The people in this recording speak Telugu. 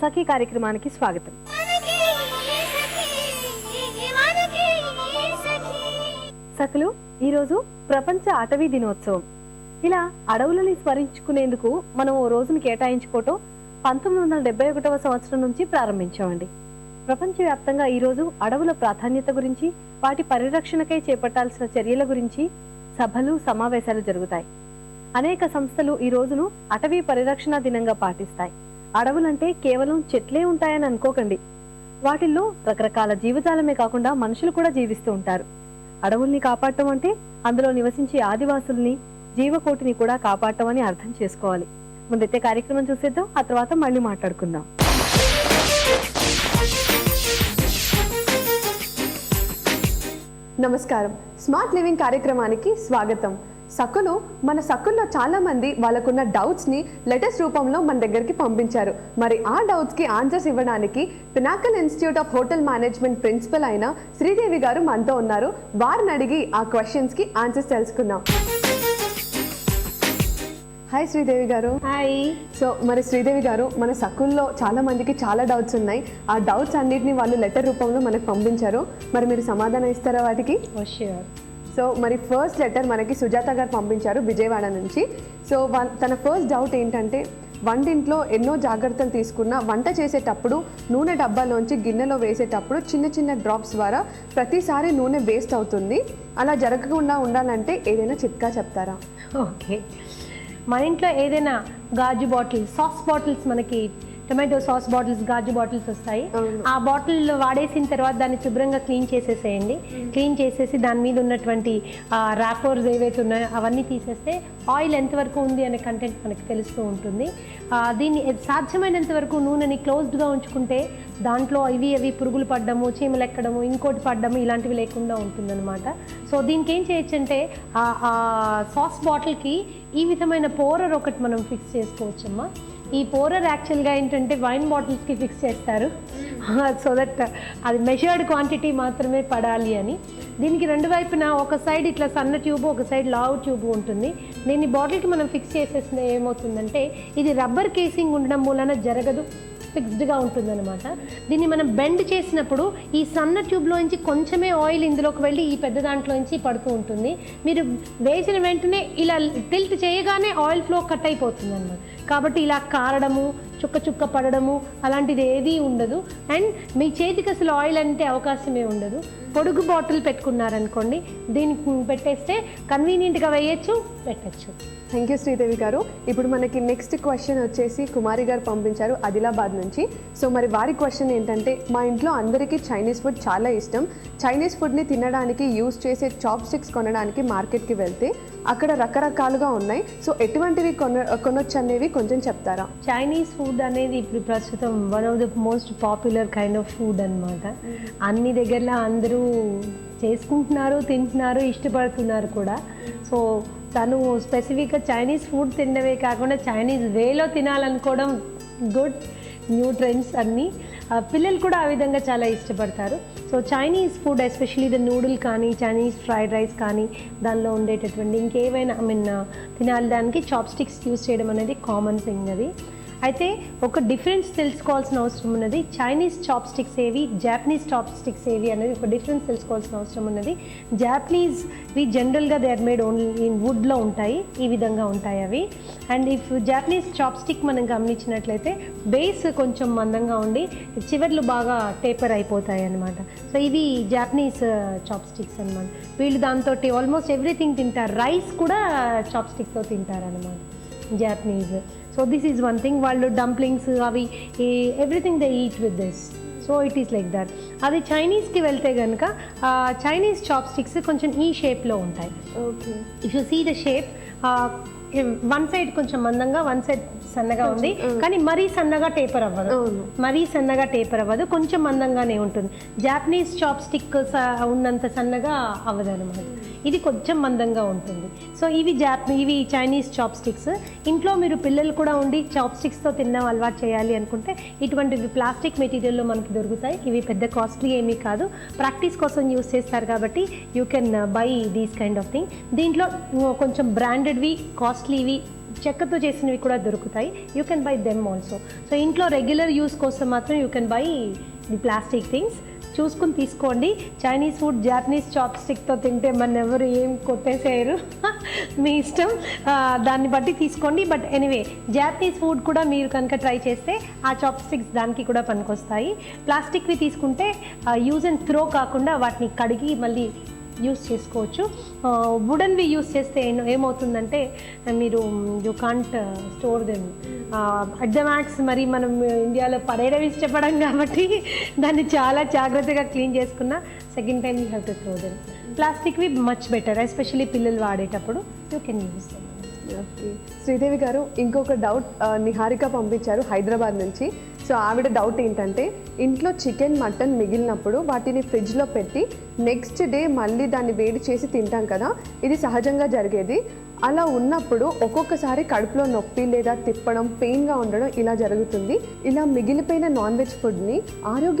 సఖీ కార్యక్రమానికి స్వాగతం. సఖులు ఈరోజు ప్రపంచ అటవీ దినోత్సవం. ఇలా అడవులని స్మరించుకునేందుకు మనం ఓ రోజును కేటాయించుకోవటం పంతొమ్మిది వందల డెబ్బై ఒకటవ సంవత్సరం నుంచి ప్రారంభించామండి. ప్రపంచవ్యాప్తంగా ఈరోజు అడవుల ప్రాధాన్యత గురించి వాటి పరిరక్షణకై చేపట్టాల్సిన చర్యల గురించి సభలు సమావేశాలు జరుగుతాయి. అనేక సంస్థలు ఈ రోజును అటవీ పరిరక్షణ దినంగా పాటిస్తాయి. అడవులంటే కేవలం చెట్లే ఉంటాయని అనుకోకండి. వాటిల్లో రకరకాల జీవజాలమే కాకుండా మనుషులు కూడా జీవిస్తూ ఉంటారు. అడవుల్ని కాపాడటం అంటే అందులో నివసించే ఆదివాసుల్ని జీవకోటిని కూడా కాపాడటం అని అర్థం చేసుకోవాలి. ముందైతే కార్యక్రమం చూసేద్దాం ఆ తర్వాత మళ్ళీ మాట్లాడుకుందాం. నమస్కారం. స్మార్ట్ లివింగ్ కార్యక్రమానికి స్వాగతం. సక్కులు మన సక్కుల్లో చాలా మంది వాళ్ళకున్న డౌట్స్ని లెటర్స్ రూపంలో మన దగ్గరికి పంపించారు. మరి ఆ డౌట్స్కి ఆన్సర్స్ ఇవ్వడానికి Pinnacle institute of hotel management principal అయిన శ్రీదేవి గారు మనతో ఉన్నారు. వారిని అడిగి ఆ క్వశ్చన్స్కి ఆన్సర్స్ తెలుసుకుందాం. హాయ్ శ్రీదేవి గారు. హాయ్ సో మరి శ్రీదేవి గారు మన సక్కుల్లో చాలా మందికి చాలా డౌట్స్ ఉన్నాయి. ఆ డౌట్స్ అన్నిటిని వాళ్ళు లెటర్ రూపంలో మనకు పంపించారు. మరి మీరు సమాధానం ఇస్తారా వాటికి? సో మరి ఫస్ట్ లెటర్ మనకి సుజాత గారు పంపించారు విజయవాడ నుంచి. సో వన్ తన ఫస్ట్ డౌట్ ఏంటంటే వంటింట్లో ఎన్నో జాగ్రత్తలు తీసుకున్న వంట చేసేటప్పుడు నూనె డబ్బాలోంచి గిన్నెలో వేసేటప్పుడు చిన్న చిన్న డ్రాప్స్ ద్వారా ప్రతిసారి నూనె వేస్ట్ అవుతుంది. అలా జరగకుండా ఉండాలంటే ఏదైనా చిట్కా చెప్తారా? ఓకే. మన ఇంట్లో ఏదైనా గాజు బాటిల్ సాస్ బాటిల్స్ మనకి టొమాటో సాస్ బాటిల్స్ గాజు బాటిల్స్ వస్తాయి. ఆ బాటిల్ వాడేసిన తర్వాత దాన్ని శుభ్రంగా క్లీన్ చేసేసేయండి. క్లీన్ చేసేసి దాని మీద ఉన్నటువంటి ర్యాపర్స్ ఏవైతే ఉన్నాయో అవన్నీ తీసేస్తే ఆయిల్ ఎంతవరకు ఉంది అనే కంటెంట్ మనకి తెలుస్తూ ఉంటుంది. దీన్ని సాధ్యమైనంత వరకు నూనెని క్లోజ్డ్గా ఉంచుకుంటే దాంట్లో ఇవి అవి పురుగులు పడ్డము చీమలు ఎక్కడము ఇంకోటి పడ్డము ఇలాంటివి లేకుండా ఉంటుందన్నమాట. సో దీనికి ఏం చేయొచ్చు అంటే ఆ సాస్ బాటిల్కి ఈ విధమైన పోరర్ ఒకటి మనం ఫిక్స్ చేసుకోవచ్చమ్మా. ఈ పోరర్ యాక్చువల్గా ఏంటంటే వైన్ బాటిల్స్కి ఫిక్స్ చేస్తారు. సో దట్ అది మెషర్డ్ క్వాంటిటీ మాత్రమే పడాలి అని. దీనికి రెండు వైపున ఒక సైడ్ ఇట్లా సన్న ట్యూబ్ ఒక సైడ్ లావు ట్యూబ్ ఉంటుంది. దీన్ని బాటిల్కి మనం ఫిక్స్ చేసేసిన ఏమవుతుందంటే ఇది రబ్బర్ కేసింగ్ ఉండడం మూలన జరగదు. ఫిక్స్డ్గా ఉంటుందన్నమాట. దీన్ని మనం బెండ్ చేసినప్పుడు ఈ సన్న ట్యూబ్లోంచి కొంచెమే ఆయిల్ ఇందులోకి వెళ్ళి ఈ పెద్ద దాంట్లోంచి పడుతూ ఉంటుంది. మీరు వేసిన వెంటనే ఇలా టిల్ట్ చేయగానే ఆయిల్ ఫ్లో కట్ అయిపోతుంది అనమాట కాబట్టి ఇలా కారడము చుక్క చుక్క పడడము అలాంటిది ఏదీ ఉండదు. అండ్ మీ చేతికి అసలు ఆయిల్ అంటే అవకాశమే ఉండదు. పొడుగు బాటిల్ పెట్టుకున్నారనుకోండి దీనికి పెట్టేస్తే కన్వీనియంట్గా వేయచ్చు పెట్టచ్చు. థ్యాంక్ యూ శ్రీదేవి గారు. ఇప్పుడు మనకి నెక్స్ట్ క్వశ్చన్ వచ్చేసి కుమారి గారు పంపించారు ఆదిలాబాద్ నుంచి. సో మరి వారి క్వశ్చన్ ఏంటంటే మా ఇంట్లో అందరికీ చైనీస్ ఫుడ్ చాలా ఇష్టం. చైనీస్ ఫుడ్ని తినడానికి యూస్ చేసే చాప్ స్టిక్స్ కొనడానికి మార్కెట్కి వెళ్తే అక్కడ రకరకాలుగా ఉన్నాయి. సో ఎటువంటివి కొన కొనొచ్చు అనేవి కొంచెం చెప్తారా? చైనీస్ ఫుడ్ అనేది ఇప్పుడు ప్రస్తుతం one of the most popular kind of food అన్నమాట. అన్ని దగ్గరలో అందరూ చేసుకుంటున్నారు తింటున్నారు ఇష్టపడుతున్నారు కూడా. సో తను స్పెసిఫిక్గా చైనీస్ ఫుడ్ తినడమే కాకుండా చైనీస్ వేలో తినాలనుకోవడం గుడ్ న్యూ ట్రెండ్స్ అన్నీ. పిల్లలు కూడా ఆ విధంగా చాలా ఇష్టపడతారు. So Chinese food especially the noodle కానీ చైనీస్ ఫ్రైడ్ రైస్ కానీ దానిలో ఉండేటటువంటి ఇంకేవైనా ఐ మీన్ తినాలి దానికి చాప్ స్టిక్స్ యూస్ చేయడం అనేది కామన్ థింగ్ అది. అయితే ఒక డిఫరెన్స్ తెలుసుకోవాల్సిన అవసరం ఉన్నది. చైనీస్ చాప్ స్టిక్స్ ఏవి జాపనీస్ చాప్ స్టిక్స్ ఏవి అనేది ఒక డిఫరెన్స్ తెలుసుకోవాల్సిన అవసరం ఉన్నది. జాపనీస్ వి జనరల్గా they are made only in వుడ్లో ఉంటాయి. ఈ విధంగా ఉంటాయి అవి. And if Japanese chopstick మనం గమనించినట్లయితే బేస్ కొంచెం మందంగా ఉండి చివర్లు బాగా టేపర్ అయిపోతాయి అన్నమాట. సో ఇవి జాపనీస్ చాప్ స్టిక్స్ అనమాట వీళ్ళు దాంతో ఆల్మోస్ట్ ఎవ్రీథింగ్ తింటారు. రైస్ కూడా చాప్ స్టిక్తో తింటారు అనమాట Japanese so this is one thing వాళ్ళు డంప్లింగ్స్ అవి everything they eat with this so it is like that అది చైనీస్కి వెళ్తే కనుక చైనీస్ చాప్ స్టిక్స్ కొంచెం ఈ షేప్లో ఉంటాయి. Okay if you see the shape one side కొంచెం మందంగా వన్ సైడ్ సన్నగా ఉంది. కానీ మరీ సన్నగా టేపర్ అవ్వదు. మరీ సన్నగా టేపర్ అవ్వదు. కొంచెం మందంగానే ఉంటుంది. జాపనీస్ చాప్ స్టిక్ ఉన్నంత సన్నగా అవ్వదు అనమాట ఇది కొంచెం మందంగా ఉంటుంది. సో ఇవి జాప్ ఇవి చైనీస్ చాప్ స్టిక్స్ ఇంట్లో మీరు పిల్లలు కూడా ఉండి చాప్ స్టిక్స్తో తినడం అలవాటు చేయాలి అనుకుంటే ఇటువంటివి ప్లాస్టిక్ మెటీరియల్లో మనకి దొరుకుతాయి. ఇవి పెద్ద కాస్ట్లీ ఏమీ కాదు. ప్రాక్టీస్ కోసం యూస్ చేస్తారు కాబట్టి you can buy these kind of thing దీంట్లో కొంచెం బ్రాండెడ్వి కాస్ట్లీవి చెక్కతో చేసినవి కూడా దొరుకుతాయి. You can buy them also so ఇంట్లో రెగ్యులర్ యూస్ కోసం మాత్రం you can buy the plastic things చూసుకుని తీసుకోండి. చైనీస్ ఫుడ్ జాపనీస్ చాప్ స్టిక్తో తింటే మన ఎవరు ఏం కొట్టేసేయరు. మీ ఇష్టం. దాన్ని బట్టి తీసుకోండి. బట్ ఎనీవే జాపనీస్ ఫుడ్ కూడా మీరు కనుక ట్రై చేస్తే ఆ చాప్ స్టిక్స్ దానికి కూడా పనికొస్తాయి. ప్లాస్టిక్వి తీసుకుంటే యూజ్ అండ్ త్రో కాకుండా వాటిని కడిగి మళ్ళీ యూస్ చేసుకోవచ్చు. వుడన్వి యూస్ చేస్తే ఏమవుతుందంటే మీరు you can't store them at the max మరి మనం ఇండియాలో పడేయడం ఇష్టపడం కాబట్టి దాన్ని చాలా జాగ్రత్తగా క్లీన్ చేసుకున్న second time you have to throw them ప్లాస్టిక్వి much better especially పిల్లలు వాడేటప్పుడు you can use them okay. Sridevi garu ఇంకొక డౌట్ నిహారిక పంపించారు హైదరాబాద్ నుంచి. సో ఆవిడ డౌట్ ఏంటంటే ఇంట్లో చికెన్ మటన్ మిగిలినప్పుడు వాటిని ఫ్రిడ్జ్లో పెట్టి నెక్స్ట్ డే మళ్ళీ దాన్ని వేడి చేసి తింటాం కదా ఇది సహజంగా జరిగేది. అలా ఉన్నప్పుడు ఒక్కొక్కసారి కడుపులో నొప్పి లేదా తిప్పడం పెయిన్గా ఉండడం ఇలా జరుగుతుంది. ఇలా మిగిలిపోయిన నాన్ వెజ్ ఫుడ్ని ఆరోగ్య